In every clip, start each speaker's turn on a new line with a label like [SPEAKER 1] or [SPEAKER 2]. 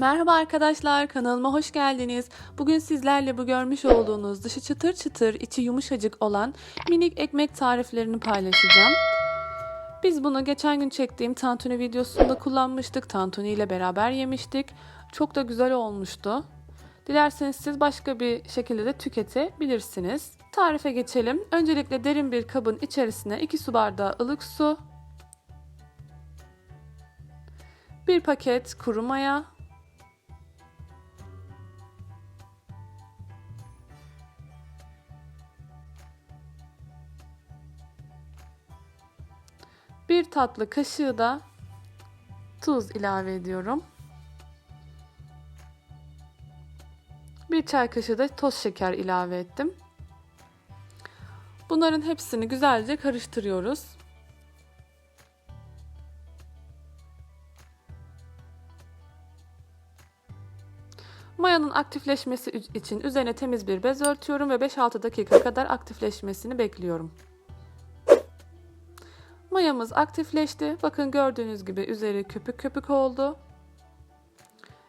[SPEAKER 1] Merhaba arkadaşlar, kanalıma hoş geldiniz. Bugün sizlerle bu görmüş olduğunuz dışı çıtır çıtır, içi yumuşacık olan minik ekmek tariflerini paylaşacağım. Biz bunu geçen gün çektiğim tantuni videosunda kullanmıştık. Tantuni ile beraber yemiştik. Çok da güzel olmuştu. Dilerseniz siz başka bir şekilde de tüketebilirsiniz. Tarife geçelim. Öncelikle derin bir kabın içerisine 2 su bardağı ılık su, bir paket kuru maya, Bir tatlı kaşığı da tuz ilave ediyorum. Bir çay kaşığı da toz şeker ilave ettim. Bunların hepsini güzelce karıştırıyoruz. Mayanın aktifleşmesi için üzerine temiz bir bez örtüyorum ve 5-6 dakika kadar aktifleşmesini bekliyorum. Mayamız aktifleşti. Bakın gördüğünüz gibi üzeri köpük köpük oldu.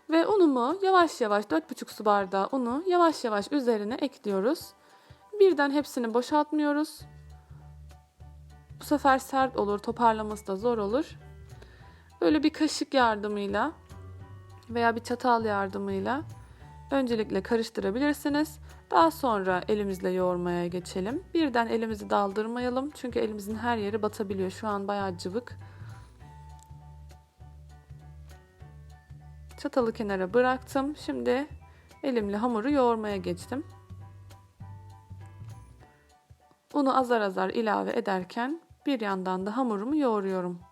[SPEAKER 1] Ve unumu yavaş yavaş 4,5 su bardağı unu yavaş yavaş üzerine ekliyoruz. Birden hepsini boşaltmıyoruz. Bu sefer sert olur, toparlaması da zor olur. Böyle bir kaşık yardımıyla veya bir çatal yardımıyla öncelikle karıştırabilirsiniz. Daha sonra elimizle yoğurmaya geçelim. Birden elimizi daldırmayalım. Çünkü elimizin her yeri batabiliyor. Şu an bayağı cıvık. Çatalı kenara bıraktım. Şimdi elimle hamuru yoğurmaya geçtim. Unu azar azar ilave ederken bir yandan da hamurumu yoğuruyorum.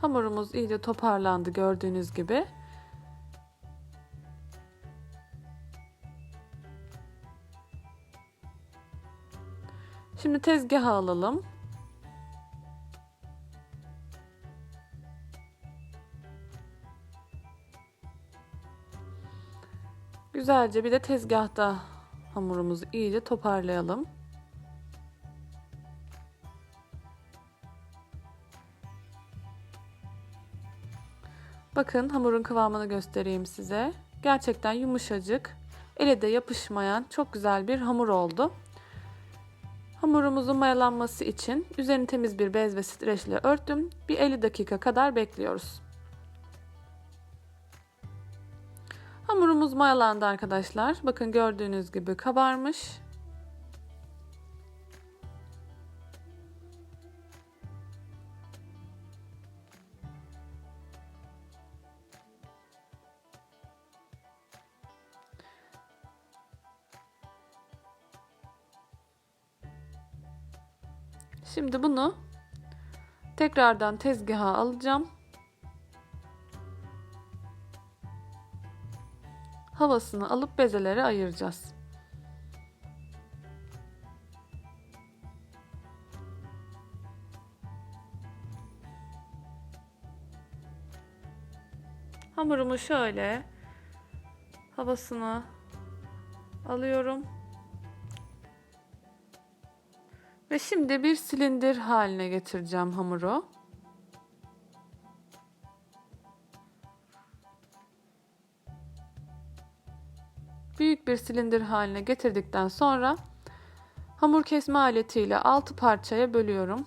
[SPEAKER 1] Hamurumuz iyice toparlandı gördüğünüz gibi. Şimdi tezgaha alalım. Güzelce bir de tezgahta hamurumuzu iyice toparlayalım. Bakın hamurun kıvamını göstereyim size. Gerçekten yumuşacık, ele de yapışmayan çok güzel bir hamur oldu. Hamurumuzun mayalanması için üzerini temiz bir bez ve streçle örttüm. Bir 50 dakika kadar bekliyoruz. Hamurumuz mayalandı arkadaşlar. Bakın gördüğünüz gibi kabarmış. Şimdi bunu tekrardan tezgaha alacağım. Havasını alıp bezelere ayıracağız. Hamurumu şöyle havasını alıyorum. Ve şimdi bir silindir haline getireceğim hamuru. Büyük bir silindir haline getirdikten sonra hamur kesme aletiyle 6 parçaya bölüyorum.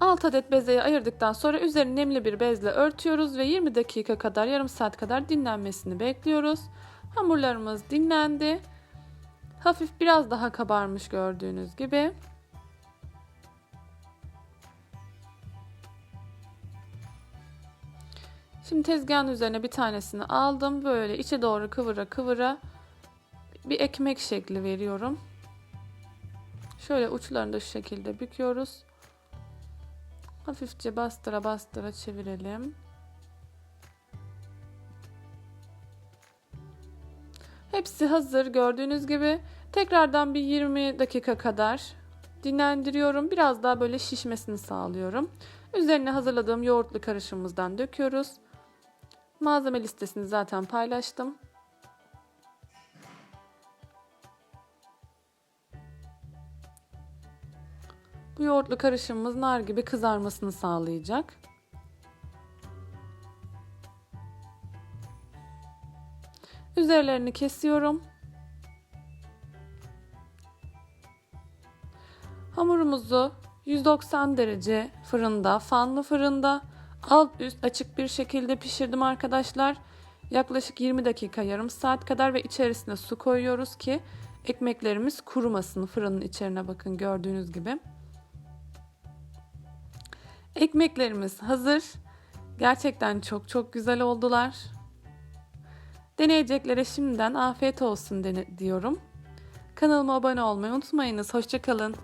[SPEAKER 1] Alt adet bezeyi ayırdıktan sonra üzerini nemli bir bezle örtüyoruz ve 20 dakika kadar yarım saat kadar dinlenmesini bekliyoruz. Hamurlarımız dinlendi. Hafif biraz daha kabarmış gördüğünüz gibi. Şimdi tezgahın üzerine bir tanesini aldım. Böyle içe doğru kıvıra kıvıra bir ekmek şekli veriyorum. Şöyle uçlarını da şu şekilde büküyoruz. Hafifçe bastıra bastıra çevirelim. Hepsi hazır gördüğünüz gibi. Tekrardan bir 20 dakika kadar dinlendiriyorum. Biraz daha böyle şişmesini sağlıyorum. Üzerine hazırladığım yoğurtlu karışımımızdan döküyoruz. Malzeme listesini zaten paylaştım. Bu yoğurtlu karışımımız nar gibi kızarmasını sağlayacak. Üzerlerini kesiyorum. Hamurumuzu 190 derece fırında, fanlı fırında alt üst açık bir şekilde pişirdim arkadaşlar. Yaklaşık 20 dakika, yarım saat kadar ve içerisine su koyuyoruz ki ekmeklerimiz kurumasın. Fırının içerine bakın gördüğünüz gibi. Ekmeklerimiz hazır. Gerçekten çok çok güzel oldular. Deneyeceklere şimdiden afiyet olsun diyorum. Kanalıma abone olmayı unutmayınız. Hoşçakalın.